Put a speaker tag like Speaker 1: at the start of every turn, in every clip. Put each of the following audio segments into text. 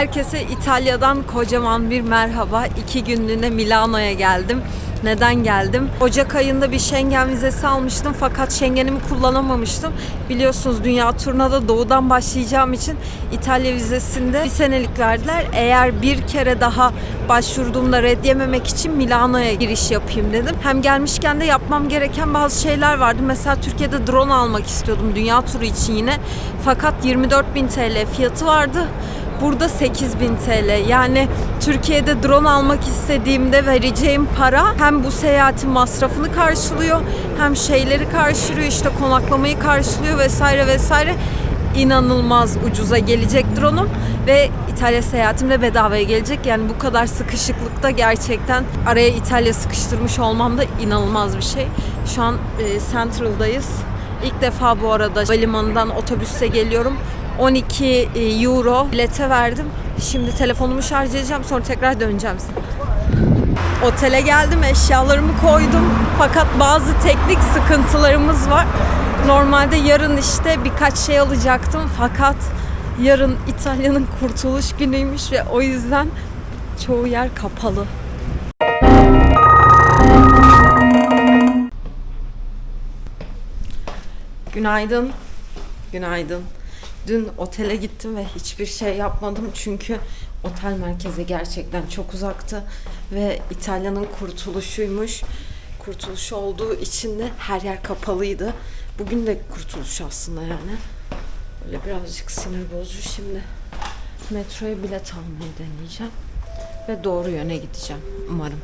Speaker 1: Herkese İtalya'dan kocaman bir merhaba. İki günlüğüne Milano'ya geldim. Neden geldim? Ocak ayında bir Schengen vizesi almıştım fakat Schengen'imi kullanamamıştım. Biliyorsunuz dünya turuna da doğudan başlayacağım için İtalya vizesinde bir senelik verdiler. Eğer bir kere daha başvurduğumda red yememek için Milano'ya giriş yapayım dedim. Hem gelmişken de yapmam gereken bazı şeyler vardı. Mesela Türkiye'de drone almak istiyordum dünya turu için yine. Fakat 24.000 TL fiyatı vardı. Burada 8000 TL. Yani Türkiye'de drone almak istediğimde vereceğim para hem bu seyahatin masrafını karşılıyor hem şeyleri karşılıyor işte konaklamayı karşılıyor vesaire vesaire inanılmaz ucuza gelecek drone'um ve İtalya seyahatim de bedavaya gelecek. Yani bu kadar sıkışıklıkta gerçekten araya İtalya sıkıştırmış olmam da inanılmaz bir şey. Şu an e, Central'dayız. İlk defa bu arada havalimanından otobüse geliyorum. 12 euro bilete verdim. Şimdi telefonumu şarj edeceğim sonra tekrar döneceğim. Otele geldim eşyalarımı koydum. Fakat bazı teknik sıkıntılarımız var. Normalde yarın işte birkaç şey alacaktım fakat yarın İtalya'nın kurtuluş günüymüş ve o yüzden çoğu yer kapalı. Günaydın. Günaydın. Dün otele gittim ve hiçbir şey yapmadım çünkü otel merkeze gerçekten çok uzaktı ve İtalya'nın kurtuluşuymuş. Kurtuluş olduğu için de her yer kapalıydı. Bugün de kurtuluş aslında yani. Böyle birazcık sinir bozucu şimdi. Metroya bilet almayı deneyeceğim. Ve doğru yöne gideceğim umarım.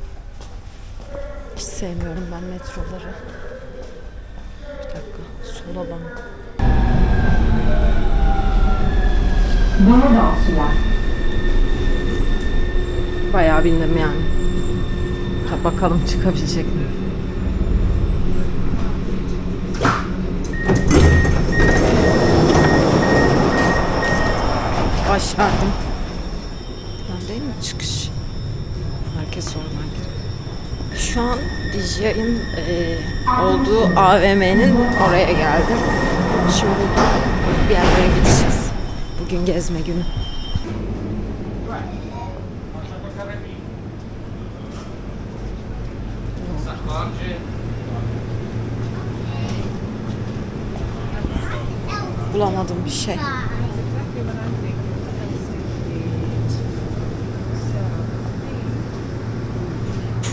Speaker 1: Hiç sevmiyorum ben metroları. Bir dakika sola bak. Bayağı bindim yani. Ha, bakalım çıkabilecek mi? Başardım. Ben değil mi çıkış? Herkes oradan giriyor. Şu an DJ'in e, olduğu AVM'nin oraya geldim. Şimdi bir yerlere gideceğiz. Bugün gezme günü. Bulamadım bir şey.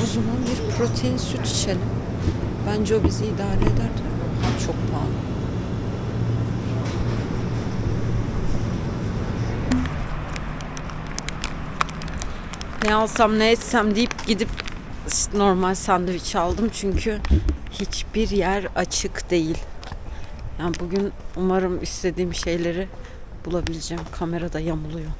Speaker 1: O zaman bir protein süt içelim. Bence o bizi idare eder. Çok pahalı. Ne alsam ne etsem deyip gidip normal sandviç aldım çünkü hiçbir yer açık değil. Yani bugün umarım istediğim şeyleri bulabileceğim. Kamerada yamuluyor.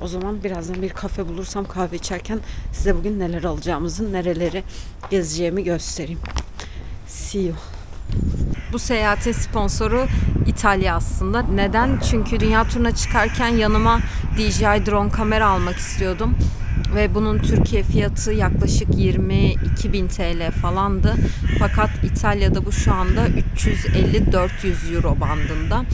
Speaker 1: O zaman birazdan bir kafe bulursam kahve içerken size bugün neler alacağımızı, nereleri gezeceğimi göstereyim. See you. Bu seyahatin sponsoru İtalya aslında. Neden? Çünkü dünya turuna çıkarken yanıma DJI drone kamera almak istiyordum. Ve bunun Türkiye fiyatı yaklaşık 22 bin TL falandı. Fakat İtalya'da bu şu anda 350-400 euro bandında.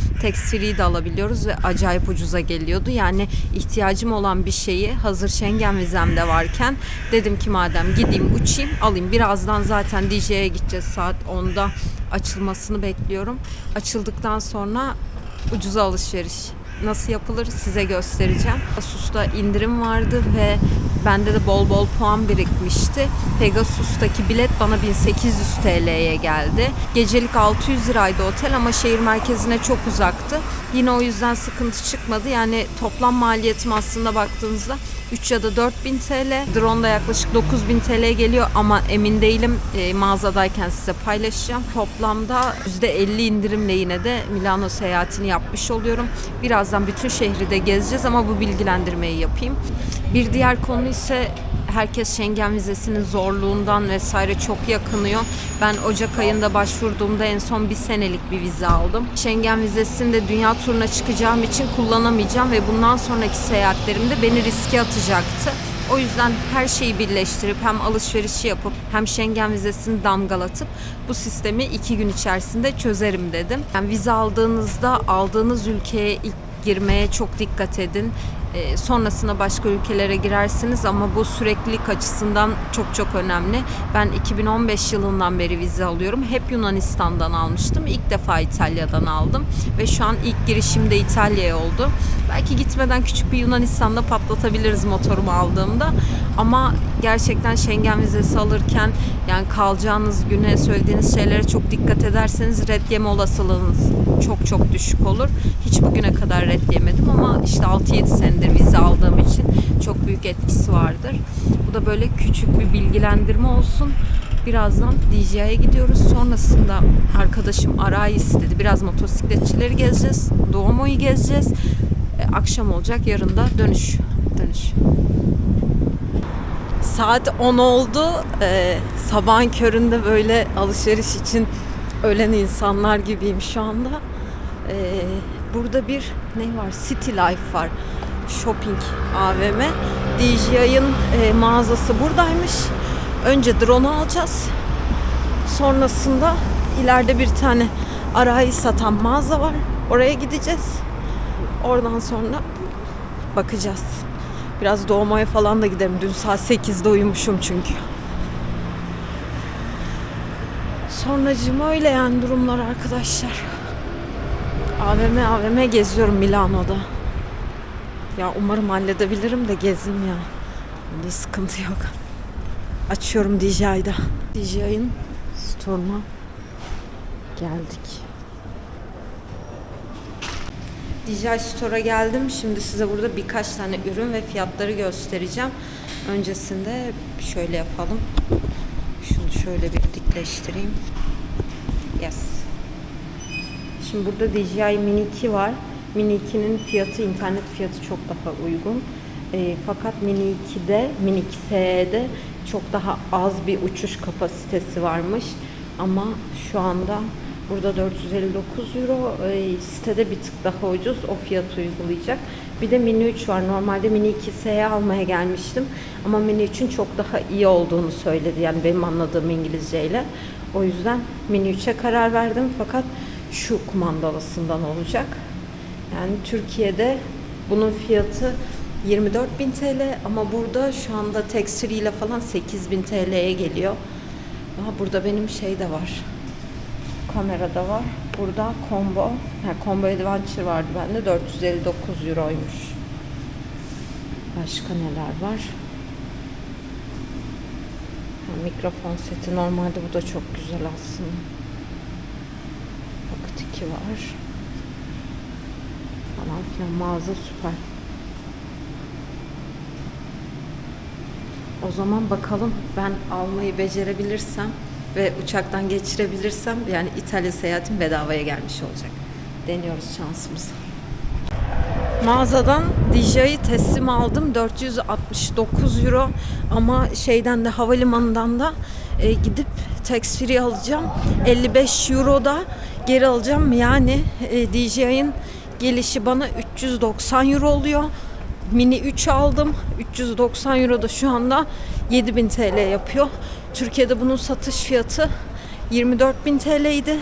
Speaker 1: Free de alabiliyoruz ve acayip ucuza geliyordu. Yani ihtiyacım olan bir şeyi hazır Schengen vizemde varken dedim ki madem gideyim uçayım alayım. Birazdan zaten DJ'ye gideceğiz saat 10'da açılmasını bekliyorum. Açıldıktan sonra ucuza alışveriş nasıl yapılır size göstereceğim. Pegasus'ta indirim vardı ve bende de bol bol puan birikmişti. Pegasus'taki bilet bana 1800 TL'ye geldi. Gecelik 600 liraydı otel ama şehir merkezine çok uzaktı. Yine o yüzden sıkıntı çıkmadı. Yani toplam maliyetim aslında baktığınızda 3 ya da 4000 TL. Drone da yaklaşık 9000 TL geliyor ama emin değilim. E, mağazadayken size paylaşacağım. Toplamda %50 indirimle yine de Milano seyahatini yapmış oluyorum. Birazdan bütün şehri de gezeceğiz ama bu bilgilendirmeyi yapayım. Bir diğer konu ise herkes Schengen vizesinin zorluğundan vesaire çok yakınıyor. Ben Ocak ayında başvurduğumda en son bir senelik bir vize aldım. Schengen vizesini de dünya turuna çıkacağım için kullanamayacağım ve bundan sonraki seyahatlerimde beni riske atacaktı. O yüzden her şeyi birleştirip hem alışverişi yapıp hem Schengen vizesini damgalatıp bu sistemi iki gün içerisinde çözerim dedim. Yani vize aldığınızda aldığınız ülkeye ilk girmeye çok dikkat edin.
Speaker 2: E, sonrasında başka ülkelere girersiniz ama bu süreklilik açısından çok çok önemli. Ben 2015 yılından beri vize alıyorum. Hep Yunanistan'dan almıştım. İlk defa İtalya'dan aldım ve şu an ilk girişim de İtalya'ya oldu. Belki gitmeden küçük bir Yunanistan'da patlatabiliriz motorumu aldığımda. Ama gerçekten Schengen vizesi alırken yani kalacağınız güne söylediğiniz şeylere çok dikkat ederseniz red yeme olasılığınız çok çok düşük olur. Hiç bugüne kadar red yemedim ama işte 6-7 senedir vize aldığım için çok büyük etkisi vardır. Bu da böyle küçük bir bilgilendirme olsun. Birazdan DJI'ye gidiyoruz. Sonrasında arkadaşım Aray istedi. Biraz motosikletçileri gezeceğiz. Doğumo'yu gezeceğiz. E, akşam olacak. Yarın da dönüş. Dönüş.
Speaker 1: Saat 10 oldu. Ee, sabahın köründe böyle alışveriş için ölen insanlar gibiyim şu anda. Ee, burada bir ne var? City Life var. Shopping AVM. DJI'ın e, mağazası buradaymış. Önce drone alacağız. Sonrasında ileride bir tane arayi satan mağaza var. Oraya gideceğiz. Oradan sonra bakacağız. Biraz doğmaya falan da giderim. Dün saat 8'de uyumuşum çünkü. Sonracığım öyle yani durumlar arkadaşlar. AVM AVM geziyorum Milano'da. Ya umarım halledebilirim de gezim ya. Bunda sıkıntı yok. Açıyorum DJI'da. DJI'ın store'una geldik. DJI Store'a geldim. Şimdi size burada birkaç tane ürün ve fiyatları göstereceğim. Öncesinde şöyle yapalım. Şunu şöyle bir dikleştireyim. Yes. Şimdi burada DJI Mini 2 var. Mini 2'nin fiyatı, internet fiyatı çok daha uygun. E, fakat Mini 2'de, Mini 2 SE'de çok daha az bir uçuş kapasitesi varmış. Ama şu anda burada 459 euro, e, sitede bir tık daha ucuz. O fiyatı uygulayacak. Bir de Mini 3 var. Normalde Mini 2 SE almaya gelmiştim. Ama Mini 3'ün çok daha iyi olduğunu söyledi. Yani benim anladığım İngilizceyle. O yüzden Mini 3'e karar verdim. Fakat şu kumandalısından olacak. Yani Türkiye'de bunun fiyatı 24.000 TL ama burada şu anda tekstil ile falan 8.000 TL'ye geliyor. Aha burada benim şey de var. Kamerada var. Burada combo. Ha, combo adventure vardı bende. 459 euroymuş. Başka neler var? Ha, mikrofon seti. Normalde bu da çok güzel aslında. Pocket 2 var. Falan filan. Mağaza süper. O zaman bakalım ben almayı becerebilirsem ve uçaktan geçirebilirsem yani İtalya seyahatim bedavaya gelmiş olacak. Deniyoruz şansımızı. Mağazadan DJI teslim aldım 469 euro ama şeyden de havalimanından da e, gidip tax free alacağım 55 euro da geri alacağım yani e, DJI'nin gelişi bana 390 euro oluyor Mini 3 aldım. 390 euro da şu anda 7000 TL yapıyor. Türkiye'de bunun satış fiyatı 24.000 TL idi.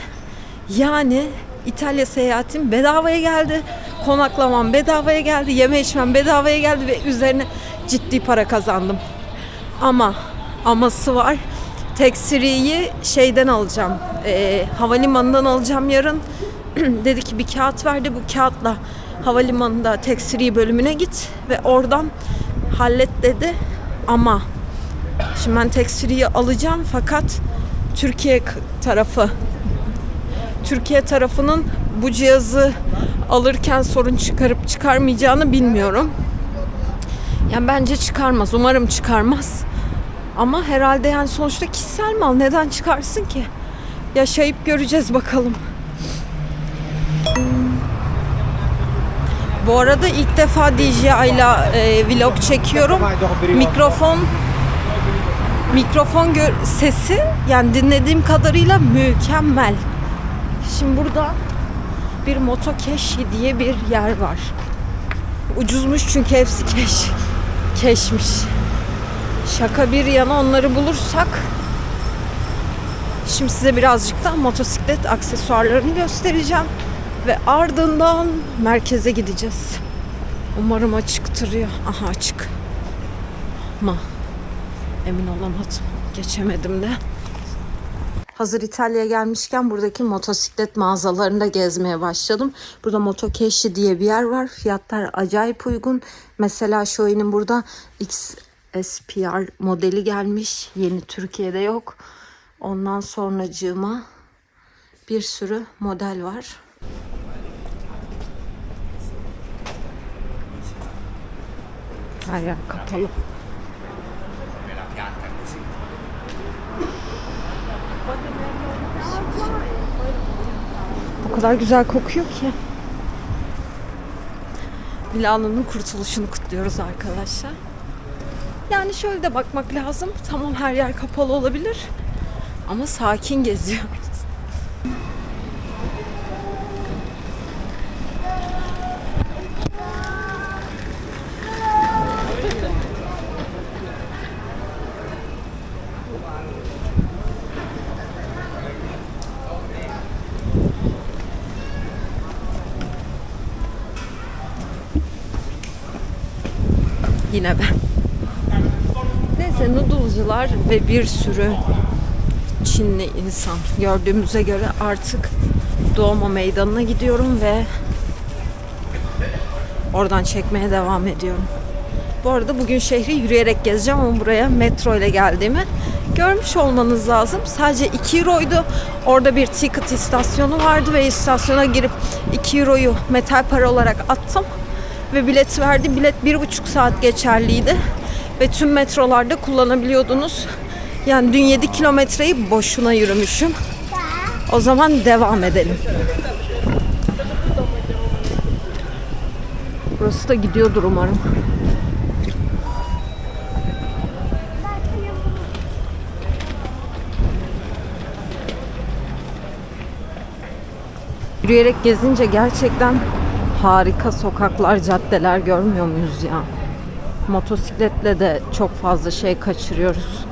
Speaker 1: Yani İtalya seyahatim bedavaya geldi. Konaklamam bedavaya geldi. Yeme içmem bedavaya geldi ve üzerine ciddi para kazandım. Ama aması var. Taxiri'yi şeyden alacağım. E, havalimanından alacağım yarın. Dedi ki bir kağıt verdi. Bu kağıtla havalimanında Taxiri bölümüne git ve oradan hallet dedi. Ama şimdi ben Taxiri'yi alacağım fakat Türkiye tarafı Türkiye tarafının bu cihazı alırken sorun çıkarıp çıkarmayacağını bilmiyorum. Yani bence çıkarmaz. Umarım çıkarmaz. Ama herhalde yani sonuçta kişisel mal. Neden çıkarsın ki? Yaşayıp göreceğiz bakalım. Bu arada ilk defa DJI ile vlog çekiyorum. Mikrofon mikrofon sesi yani dinlediğim kadarıyla mükemmel. Şimdi burada bir motokeşi diye bir yer var. Ucuzmuş çünkü hepsi keş. Keşmiş. Şaka bir yana onları bulursak Şimdi size birazcık da motosiklet aksesuarlarını göstereceğim ve ardından merkeze gideceğiz. Umarım açıktır ya. Aha açık. Ama emin olamadım. Geçemedim de. Hazır İtalya'ya gelmişken buradaki motosiklet mağazalarında gezmeye başladım. Burada Motokeshi diye bir yer var. Fiyatlar acayip uygun. Mesela Shoei'nin burada XSPR modeli gelmiş. Yeni Türkiye'de yok. Ondan sonracığıma bir sürü model var. Her yer kapalı. O kadar güzel kokuyor ki. Milano'nun kurtuluşunu kutluyoruz arkadaşlar. Yani şöyle de bakmak lazım. Tamam her yer kapalı olabilir. Ama sakin geziyoruz. Yine ben. Neyse noodle'cılar ve bir sürü Çinli insan gördüğümüze göre artık doğma meydanına gidiyorum ve oradan çekmeye devam ediyorum. Bu arada bugün şehri yürüyerek gezeceğim ama buraya metro ile geldiğimi görmüş olmanız lazım. Sadece 2 euroydu. Orada bir ticket istasyonu vardı ve istasyona girip 2 euroyu metal para olarak attım ve bilet verdi. Bilet bir buçuk saat geçerliydi ve tüm metrolarda kullanabiliyordunuz. Yani dün 7 kilometreyi boşuna yürümüşüm. O zaman devam edelim. Burası da gidiyordur umarım. Yürüyerek gezince gerçekten harika sokaklar, caddeler görmüyor muyuz ya? Motosikletle de çok fazla şey kaçırıyoruz.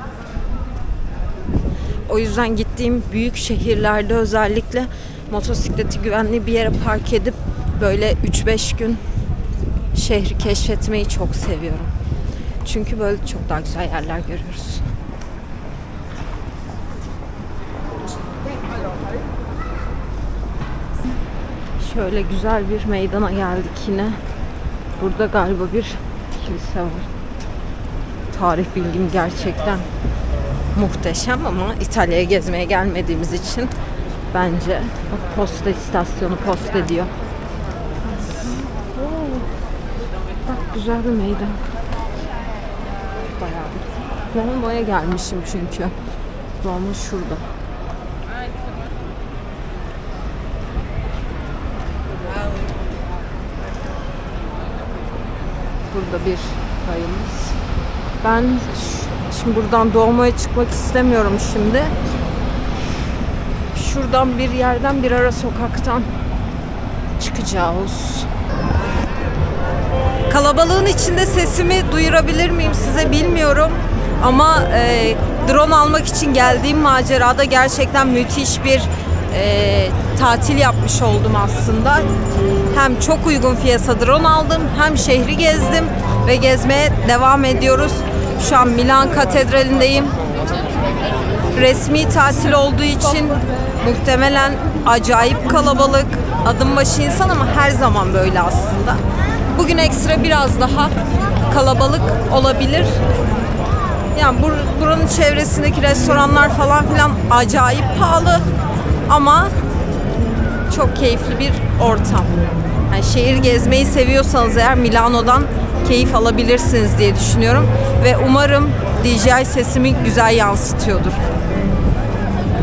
Speaker 1: O yüzden gittiğim büyük şehirlerde özellikle motosikleti güvenli bir yere park edip böyle 3-5 gün şehri keşfetmeyi çok seviyorum. Çünkü böyle çok daha güzel yerler görüyoruz. Şöyle güzel bir meydana geldik yine. Burada galiba bir kilise var. Tarih bilgim gerçekten muhteşem ama İtalya'ya gezmeye gelmediğimiz için bence posta istasyonu post ediyor. Bak güzel bir meydan. Bayağı bir. Roma'ya gelmişim çünkü. Roma şurada. Burada bir rayımız. Ben şimdi buradan doğmaya çıkmak istemiyorum şimdi. Şuradan bir yerden bir ara sokaktan çıkacağız. Kalabalığın içinde sesimi duyurabilir miyim size bilmiyorum. Ama e, drone almak için geldiğim macerada gerçekten müthiş bir e, tatil yapmış oldum aslında. Hem çok uygun fiyata drone aldım hem şehri gezdim ve gezmeye devam ediyoruz. Şu an Milan Katedrali'ndeyim. Resmi tatil olduğu için muhtemelen acayip kalabalık, adım başı insan ama her zaman böyle aslında. Bugün ekstra biraz daha kalabalık olabilir. Yani bur- buranın çevresindeki restoranlar falan filan acayip pahalı ama çok keyifli bir ortam. Yani şehir gezmeyi seviyorsanız eğer Milano'dan keyif alabilirsiniz diye düşünüyorum ve umarım DJI sesimi güzel yansıtıyordur.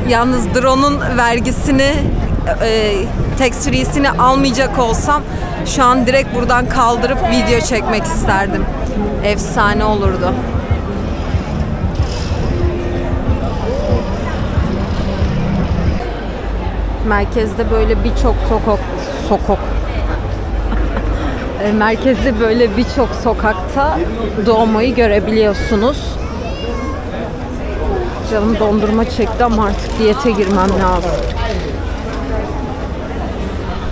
Speaker 1: Yalnız drone'un vergisini e, tax almayacak olsam şu an direkt buradan kaldırıp video çekmek isterdim. Efsane olurdu. Merkezde böyle birçok sokak sokak merkezde böyle birçok sokakta doğmayı görebiliyorsunuz. Canım dondurma çekti ama artık diyete girmem lazım.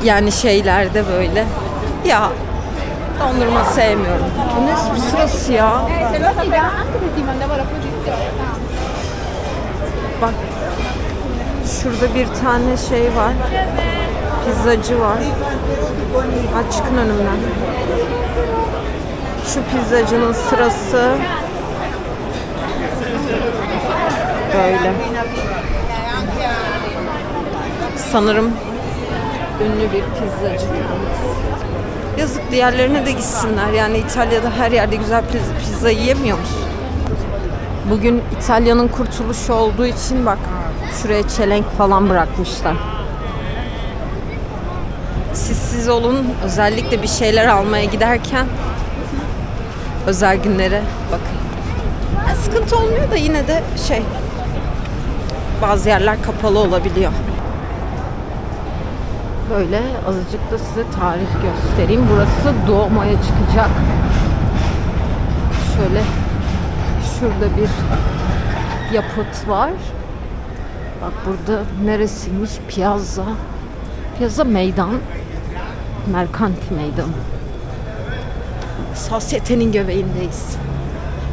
Speaker 1: Yani şeylerde böyle. Ya Dondurma sevmiyorum. Bu ne sırası ya?
Speaker 3: Se
Speaker 1: şurada bir tane şey var. Pizzacı var. Ha, çıkın önümden. Şu pizzacının sırası böyle. Sanırım ünlü bir pizzacı. Yazık diğerlerine de gitsinler. Yani İtalya'da her yerde güzel pizza, pizza yiyemiyor musun? Bugün İtalya'nın kurtuluşu olduğu için bak şuraya çelenk falan bırakmışlar. Siz olun özellikle bir şeyler almaya giderken özel günlere bakın. Ya sıkıntı olmuyor da yine de şey bazı yerler kapalı olabiliyor. Böyle azıcık da size tarih göstereyim. Burası Duomo'ya çıkacak. Şöyle şurada bir yapıt var. Bak burada neresiymiş? Piazza. Piazza meydan. Merkanti meydan. Sosyetenin göbeğindeyiz.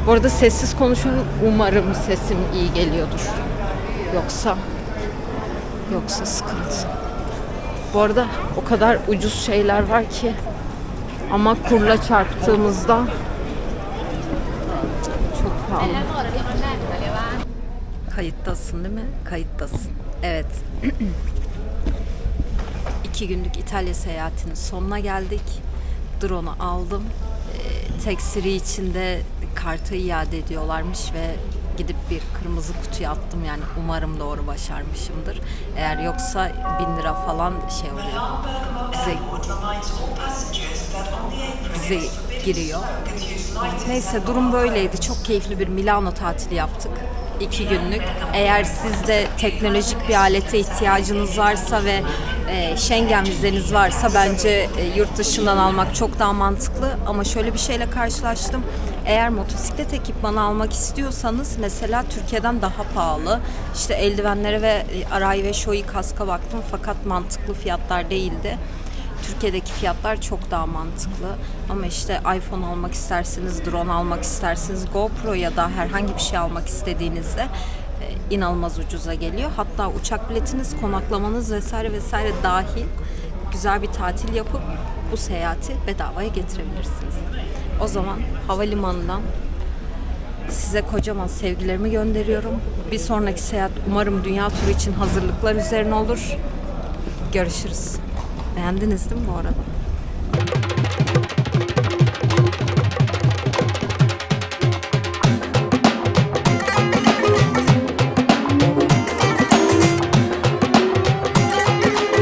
Speaker 1: Bu arada sessiz konuşuyorum. Umarım sesim iyi geliyordur. Yoksa yoksa sıkıntı. Bu arada o kadar ucuz şeyler var ki ama kurla çarptığımızda çok pahalı. Kayıttasın değil mi? Kayıttasın. Evet. İki günlük İtalya seyahatinin sonuna geldik. Drone'u aldım. Ee, Taxi içinde kartı iade ediyorlarmış ve gidip bir kırmızı kutuya attım yani umarım doğru başarmışımdır. Eğer yoksa bin lira falan şey oluyor. Bize bize giriyor. Neyse durum böyleydi. Çok keyifli bir Milano tatili yaptık. İki günlük. Eğer sizde teknolojik bir alete ihtiyacınız varsa ve e, Schengen vizeniz varsa bence e, yurt dışından almak çok daha mantıklı. Ama şöyle bir şeyle karşılaştım. Eğer motosiklet ekipmanı almak istiyorsanız mesela Türkiye'den daha pahalı. İşte eldivenlere ve e, Arai ve Shoei kaska baktım fakat mantıklı fiyatlar değildi. Türkiye'deki fiyatlar çok daha mantıklı. Ama işte iPhone almak isterseniz, drone almak isterseniz, GoPro ya da herhangi bir şey almak istediğinizde e, inanılmaz ucuza geliyor. Hatta uçak biletiniz, konaklamanız vesaire vesaire dahil güzel bir tatil yapıp bu seyahati bedavaya getirebilirsiniz. O zaman havalimanından size kocaman sevgilerimi gönderiyorum. Bir sonraki seyahat umarım dünya turu için hazırlıklar üzerine olur. Görüşürüz. Beğendiniz değil mi bu arada?